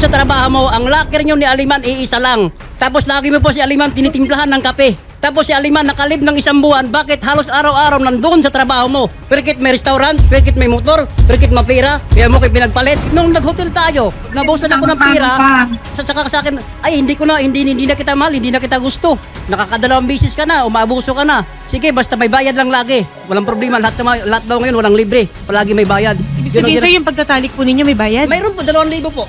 Doon sa trabaho mo, ang locker nyo ni Aliman iisa lang. Tapos lagi mo po si Aliman tinitimplahan ng kape. Tapos si Aliman nakalib ng isang buwan, bakit halos araw-araw nandoon sa trabaho mo? Perkit may restaurant, perkit may motor, perkit mapira, kaya mo kayo pinagpalit. Nung nag-hotel tayo, nabusan ako ng pira, sa saka sa akin, ay hindi ko na, hindi, hindi na kita mahal, hindi na kita gusto. Nakakadalawang bisis ka na, umaabuso ka na. Sige, basta may bayad lang lagi. Walang problema, lahat, na, lahat daw ngayon walang libre. Palagi may bayad. Ibig sabihin, sir, yung pagtatalik po ninyo may bayad? Mayroon po, dalawang libo po.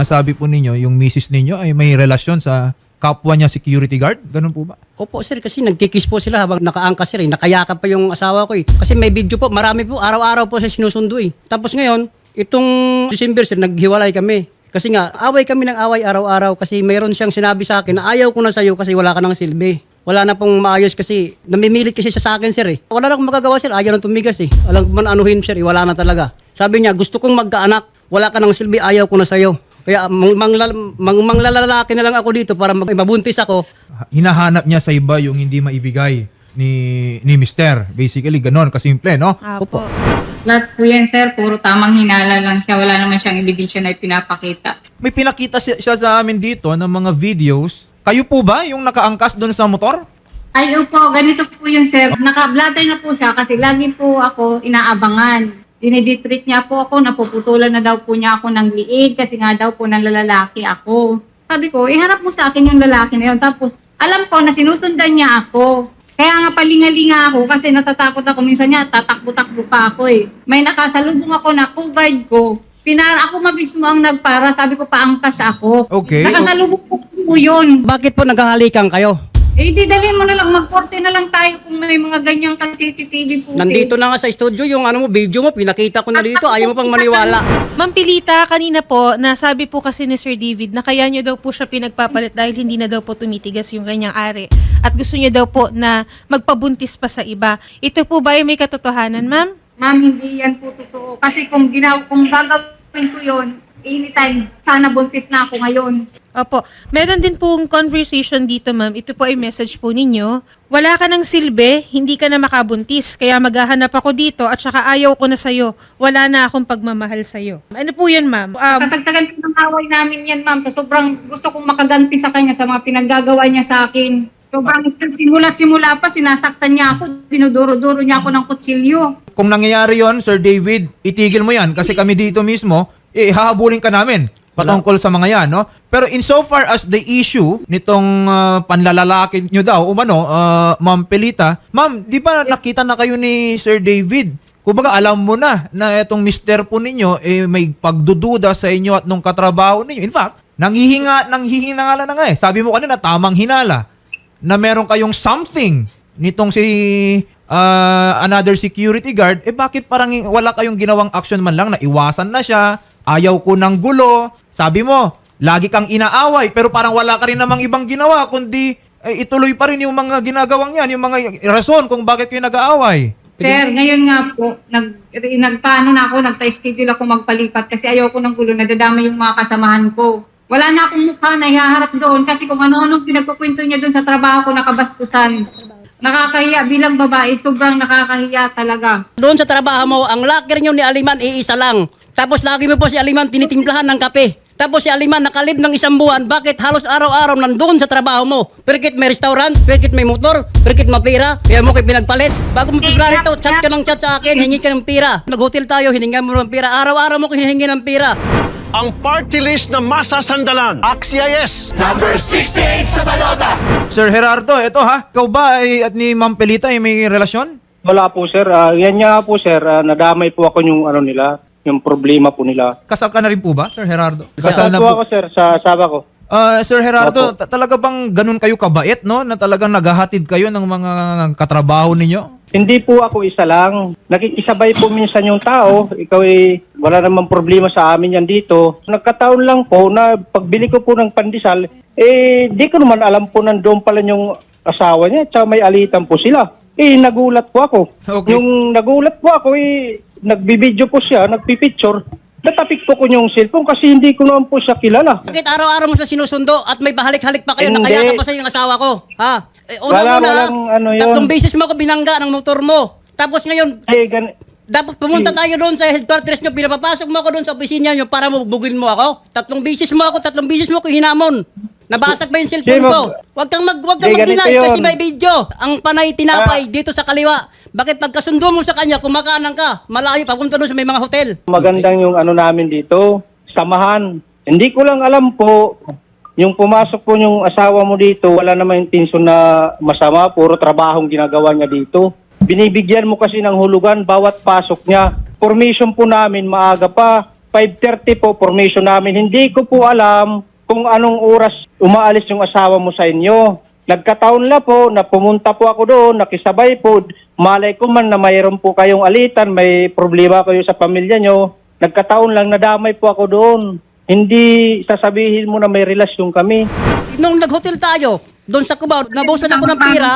Sinasabi po ninyo, yung misis ninyo ay may relasyon sa kapwa niya security guard? Ganun po ba? Opo sir, kasi nagkikis po sila habang nakaangkas sir eh. Nakayakap pa yung asawa ko eh. Kasi may video po, marami po, araw-araw po siya sinusundo eh. Tapos ngayon, itong December sir, naghiwalay kami. Kasi nga, away kami ng away araw-araw kasi mayroon siyang sinabi sa akin na ayaw ko na sa'yo kasi wala ka ng silbi. Wala na pong maayos kasi namimilit kasi siya sa akin sir eh. Wala na akong magagawa sir, ayaw na tumigas eh. Walang man anuhin sir eh, wala na talaga. Sabi niya, gusto kong magkaanak, wala ka ng silbi, ayaw ko na sa'yo. Kaya mang, manglal, mang, manglalalaki na lang ako dito para mag- mabuntis ako. Hinahanap niya sa iba yung hindi maibigay ni ni Mister. Basically, ganon, kasimple, no? Apo. Lahat po yan, sir. Puro tamang hinala lang siya. Wala naman siyang ebidensya na ipinapakita. May pinakita siya, siya sa amin dito ng mga videos. Kayo po ba yung nakaangkas doon sa motor? Ay, opo, ganito po yun, sir. Naka-blatter na po siya kasi lagi po ako inaabangan. Diniditreat niya po ako, napuputulan na daw po niya ako ng liig kasi nga daw po lalaki ako. Sabi ko, iharap mo sa akin yung lalaki na yun. Tapos, alam ko na sinusundan niya ako. Kaya nga palingalinga ako kasi natatakot ako. Minsan niya, tatakbo-takbo pa ako eh. May nakasalubong ako na covered ko. Pinara ako mabismo ang nagpara. Sabi ko, paangkas ako. Okay. Nakasalubong ko po yun. Bakit po naghahalikan kayo? Eh, di dalhin mo na lang. Mag-korte na lang tayo kung may mga ganyang ka CCTV po. Nandito na nga sa studio yung ano mo, video mo, pinakita ko na dito, ayaw mo pang maniwala. Ma'am Pilita, kanina po, nasabi po kasi ni Sir David na kaya niyo daw po siya pinagpapalit dahil hindi na daw po tumitigas yung kanyang ari. At gusto niya daw po na magpabuntis pa sa iba. Ito po ba ay may katotohanan, ma'am? Ma'am, hindi yan po totoo. Kasi kung, ginaw, kung gagawin ko yun, anytime, sana buntis na ako ngayon. Opo. Meron din pong conversation dito, ma'am. Ito po ay message po ninyo. Wala ka ng silbi, hindi ka na makabuntis. Kaya maghahanap ako dito at saka ayaw ko na sa'yo. Wala na akong pagmamahal sa'yo. Ano po yun, ma'am? Um, Kasagsagan po ng away namin yan, ma'am. Sa sobrang gusto kong makaganti sa kanya sa mga pinaggagawa niya sa akin. Sobrang simula-simula pa, sinasaktan niya ako. Dinuduro-duro niya ako ng kutsilyo. Kung nangyayari yon Sir David, itigil mo yan kasi kami dito mismo, eh, hahabulin ka namin patungkol sa mga yan, no? Pero insofar as the issue nitong ah, panlalalaki nyo daw, umano, uh, Ma'am Pelita, Ma'am, di ba nakita na kayo ni Sir David? Kumbaga, alam mo na na itong mister po ninyo, eh, may pagdududa sa inyo at nung katrabaho ninyo. In fact, nanghihinga, nanghihinga nga lang na nga eh. Sabi mo kanina, tamang hinala na meron kayong something nitong si ah, another security guard, eh bakit parang wala kayong ginawang action man lang na iwasan na siya, ayaw ko ng gulo, sabi mo, lagi kang inaaway, pero parang wala ka rin namang ibang ginawa, kundi eh, ituloy pa rin yung mga ginagawang yan, yung mga rason kung bakit kayo nag-aaway. Sir, ngayon nga po, nag, nagpaano na ako, nagpa-schedule ako magpalipat kasi ayoko ng gulo, nadadama yung mga kasamahan ko. Wala na akong mukha na ihaharap doon kasi kung ano-anong pinagkukwento niya doon sa trabaho ko, nakabastusan. Nakakahiya bilang babae, sobrang nakakahiya talaga. Doon sa trabaho mo, ang locker nyo ni Aliman iisa lang. Tapos lagi mo po si Aliman tinitimplahan ng kape. Tapos si Aliman nakalib ng isang buwan, bakit halos araw-araw nandoon sa trabaho mo? Perkit may restaurant, perkit may motor, perkit mapira, kaya mo kayo pinagpalit. Bago mo February to, chat ka ng chat sa akin, hingi ka ng pira. Nag-hotel tayo, hininga mo ng pira. Araw-araw mo ko hiningi ng pira. ang party list na masasandalan. Axia yes! Sir Gerardo, eto ha, ikaw ba ay, at ni Ma'am Pelita ay may relasyon? Wala po sir. Ah, yan nga po sir, Ah, nadamay po ako yung ano nila. Yung problema po nila. Kasal ka na rin po ba, Sir Gerardo? Kasal na po ako sir sa asawa ko. Ah, Sir Gerardo, ta- talaga bang ganun kayo kabait, no? Na talagang naghahatid kayo ng mga katrabaho ninyo? Hindi po ako isa lang. Nakikisabay po minsan yung tao. Ikaw ay wala namang problema sa amin yan dito. Nagkataon lang po na pagbili ko po ng pandesal, eh di ko naman alam po nandoon pala yung asawa niya. Tsaka may alitan po sila. Eh nagulat po ako. Okay. Yung nagulat po ako eh nagbibideo po siya, nagpipicture. Natapik po ko yung cellphone kasi hindi ko naman po siya kilala. Bakit araw-araw mo sa sinusundo at may bahalik-halik pa kayo, Hindi. nakayakap pa sa yung asawa ko? Ha? Eh, Wala, una-una, walang ano yun. tatlong beses mo ako binangga ng motor mo. Tapos ngayon, Eh, gan- dapat pumunta tayo doon sa headquarters nyo, pinapapasok mo ako doon sa opisina nyo para mabugin mo ako. Tatlong beses mo ako, tatlong beses mo ako hinamon. Nabasag ba yung cellphone ko? mag- Huwag kang mag huwag kang Sige, mag-deny ganito yun. kasi may video. Ang panay tinapay Ah. dito sa kaliwa. Bakit pagkasundo mo sa kanya, kumakanan ka, malayo papunta doon sa may mga hotel. magandang yung ano namin dito, samahan. Hindi ko lang alam po, yung pumasok po yung asawa mo dito, wala naman intensyon na masama, puro trabahong ginagawa niya dito. Binibigyan mo kasi ng hulugan bawat pasok niya. Formation po namin maaga pa, 5.30 po formation namin. Hindi ko po alam kung anong oras umaalis yung asawa mo sa inyo. Nagkataon la po na pumunta po ako doon, nakisabay po. Malay ko man na mayroon po kayong alitan, may problema kayo sa pamilya nyo. Nagkataon lang nadamay po ako doon. Hindi sasabihin mo na may relasyon kami. Nung nag-hotel tayo, doon sa Cubao, nabusan ako ng pira.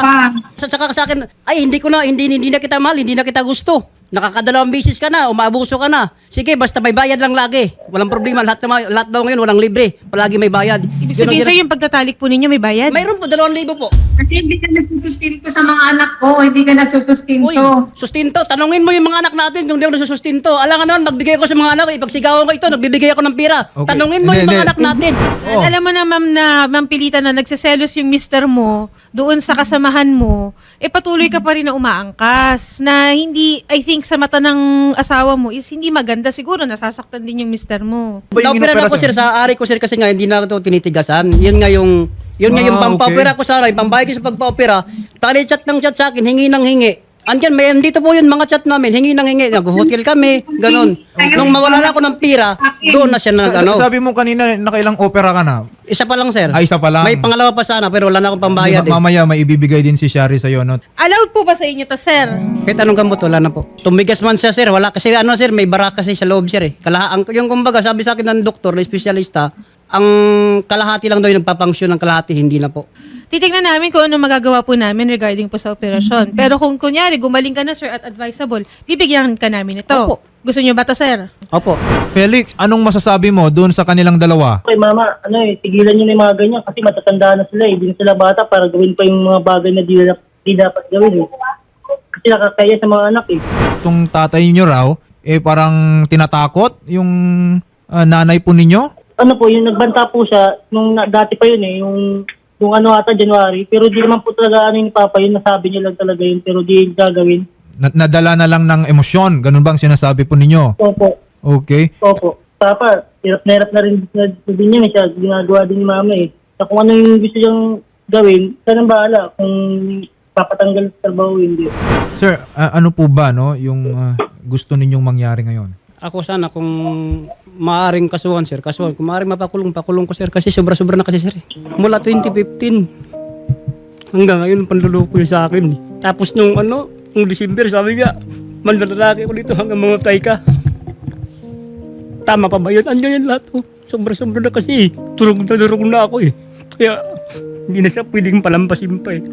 Sa saka sa akin, ay hindi ko na, hindi, hindi na kita mahal, hindi na kita gusto. Nakakadalawang bisis ka na, umaabuso ka na. Sige, basta may bayad lang lagi. Walang problema, lahat, na, lahat daw ngayon walang libre. Palagi may bayad. Ibig sabihin sir, yung pagtatalik po ninyo may bayad? Mayroon po, dalawang libo po. Kasi hindi ka nagsusustinto sa mga anak ko, hindi ka nagsusustinto. Uy, sustinto. Tanungin mo yung mga anak natin kung di ako nagsusustinto. Alam nga naman, magbigay ko sa mga anak ko. Ipagsigawan ko ito, nagbibigay ako ng pira. Okay. Tanungin mo Hindi, yung mga hindi. anak natin. Oh. Alam mo na ma'am na ma'am Pilita na nagseselos yung mister mo doon sa kasamahan mo, eh patuloy ka pa rin na umaangkas na hindi, I think sa mata ng asawa mo is hindi maganda. Siguro nasasaktan din yung mister mo. Ba yung Naopera na inopera, ako sir sa ari ko sir kasi nga hindi na ito tinitigasan. Yun nga yung yun nga yung Ah, pampaopera ko sana, yung pambayad ko sa pagpaopera. Tali chat ng chat sa akin, hingi ng hingi. Andyan, may dito po yun mga chat namin, hingi ng hingi. Nag-hotel kami, ganun. Nung mawala na ako ng pira, doon na siya nag Sa- ano. Sabi mo kanina, nakailang opera ka na. Isa pa lang sir. Ah, isa pa lang. May pangalawa pa sana pero wala na akong pambayad Di eh. Mamaya may ibibigay din si Shari sa'yo, no? Allowed po ba sa inyo to, sir? Kahit anong gamot, wala na po. Tumigas man siya, sir. Wala kasi, ano, sir, may bara kasi sa loob, sir, eh. Kalahaan, yung kumbaga, sabi sa akin ng doktor, na espesyalista, ang kalahati lang daw yung nagpapangsyon ng kalahati, hindi na po. Titignan namin kung ano magagawa po namin regarding po sa operasyon. Pero kung kunyari, gumaling ka na, sir, at advisable, bibigyan ka namin ito. Opo. Gusto nyo ba to, sir? Opo. Felix, anong masasabi mo doon sa kanilang dalawa? Okay, mama, ano eh, tigilan nyo na yung mga ganyan kasi matatanda na sila eh. Hindi na sila bata para gawin pa yung mga bagay na di, di dapat gawin eh. Kasi nakakaya sa mga anak eh. Itong tatay niyo raw, eh parang tinatakot yung ah, nanay po ninyo? Ano po, yung nagbanta po siya, nung na, dati pa yun eh, yung, yung ano ata, January. Pero di naman po talaga ano ni Papa yun, nasabi niya lang talaga yun, pero di gagawin. Na- nadala na lang ng emosyon. Ganun bang sinasabi po ninyo? Opo, Okay. opo. Papa, hirap na hirap na rin na, na din yun eh, siya, ginagawa din ni Mama eh. Na kung ano yung gusto niyang gawin, siya nang bahala kung papatanggal sa trabaho o hindi. Sir, ah, ano po ba no yung ah, gusto ninyong mangyari ngayon? Ako sana kung maaring kasuhan, sir. Kasuhan. Kung maaring mapakulong, pakulong ko, sir. Kasi sobra-sobra na kasi, sir. Mula 2015. Hanggang ngayon, panluloko yun sa akin. Tapos nung ano, nung December, sabi niya, manlalaki ko dito hanggang mamatay ka. Tama pa ba yun? Andiyan yan lahat. Oh. Sobra-sobra na kasi. Turog na turog na ako eh. Kaya, hindi na siya pwedeng palampasin pa eh.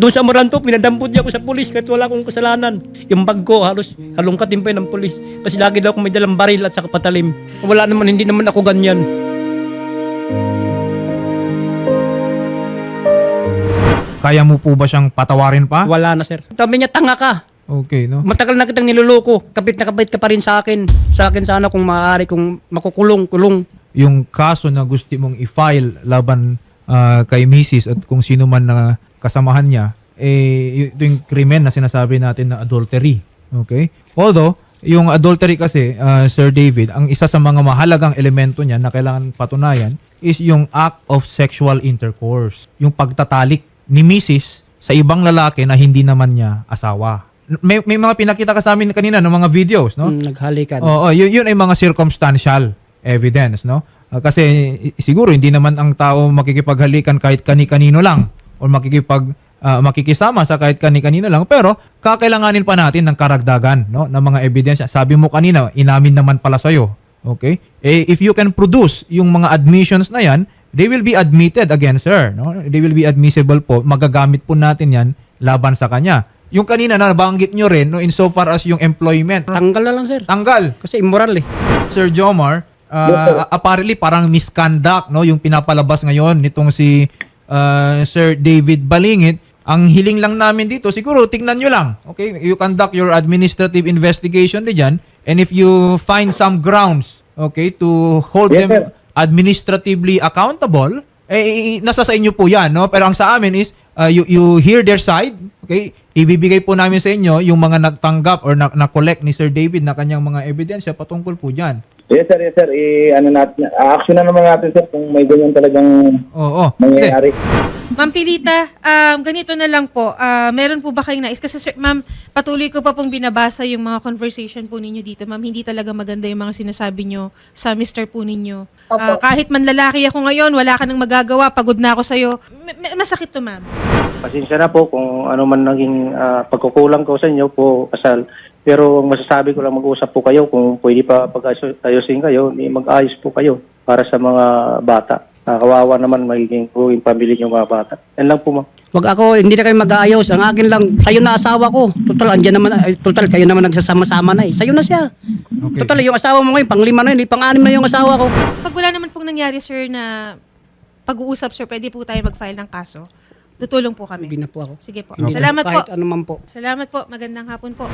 Doon sa Moranto, pinadampot niya ako sa polis kahit wala akong kasalanan. Yung bag ko, halos halongkatin pa ng polis. Kasi lagi daw ako may dalang baril at saka patalim. Wala naman, hindi naman ako ganyan. Kaya mo po ba siyang patawarin pa? Wala na, sir. Sabi niya, tanga ka. Okay, no? Matagal na kitang niloloko. Kapit na kapit ka pa rin sa akin. Sa akin sana kung maaari, kung makukulong, kulong. Yung kaso na gusto mong i-file laban ah, kay Mrs. at kung sino man na kasamahan niya, eh, ito yung krimen na sinasabi natin na adultery. Okay? Although, yung adultery kasi, ah, Sir David, ang isa sa mga mahalagang elemento niya na kailangan patunayan is yung act of sexual intercourse. Yung pagtatalik ni Mrs. sa ibang lalaki na hindi naman niya asawa. may, may mga pinakita ka sa amin kanina ng mga videos, no? Mm, naghalikan. Oo, yun, yun ay mga circumstantial evidence, no? Ah, kasi siguro hindi naman ang tao makikipaghalikan kahit kani-kanino lang o makikipag ah, makikisama sa kahit kani-kanino lang pero kakailanganin pa natin ng karagdagan no ng mga ebidensya. Sabi mo kanina, inamin naman pala sa Okay? Eh, if you can produce yung mga admissions na yan, they will be admitted against her, no? They will be admissible po. Magagamit po natin yan laban sa kanya. Yung kanina na nabanggit nyo rin no insofar as yung employment. Tanggal na lang sir. Tanggal. Kasi immoral eh. Sir Jomar, uh, apparently parang misconduct no yung pinapalabas ngayon nitong si uh, Sir David Balingit. Ang hiling lang namin dito, siguro tingnan nyo lang. Okay? You conduct your administrative investigation diyan and if you find some grounds okay to hold Yes, them sir. administratively accountable, eh, nasa sa inyo po yan, no? Pero ang sa amin is, uh, you, you hear their side, okay? Ibibigay po namin sa inyo yung mga nagtanggap or na- na-collect ni Sir David na kanyang mga ebidensya patungkol po dyan. Yes sir, yes sir. I, ano natin, action na naman natin sir kung may ganyan talagang Oo. Mangyayari. Ma'am Pilita, um, ganito na lang po. Ah, meron po ba kayong nais? Kasi sir, ma'am, patuloy ko pa pong binabasa yung mga conversation po ninyo dito. Ma'am, hindi talaga maganda yung mga sinasabi nyo sa Mr. po ninyo. Ah, kahit man lalaki ako ngayon, wala ka nang magagawa, pagod na ako sa'yo. M- m- masakit to, ma'am. Pasensya na po kung ano man naging ah, pagkukulang ko sa inyo po, kasal. Pero ang masasabi ko lang mag-usap po kayo kung pwede pa pag-ayusin kayo, ni mag-ayos po kayo para sa mga bata. Kawawa naman magiging po yung pamilya yung mga bata. Yan lang po ma'am. Wag ako, hindi na kayo mag-aayos. Ang akin lang, sayo na asawa ko. Total, andyan naman, ay, total, kayo naman nagsasama-sama na eh. Sayo na siya. Okay. Total, yung asawa mo ngayon, panglima na yun, eh, pang-anim na yung asawa ko. Pag wala naman pong nangyari, sir, na pag-uusap, sir, pwede po tayo mag-file ng kaso. Tutulong po kami. Hindi na po ako. Sige po. Na- Salamat po. Kahit ano man po. Salamat po. Magandang hapon po.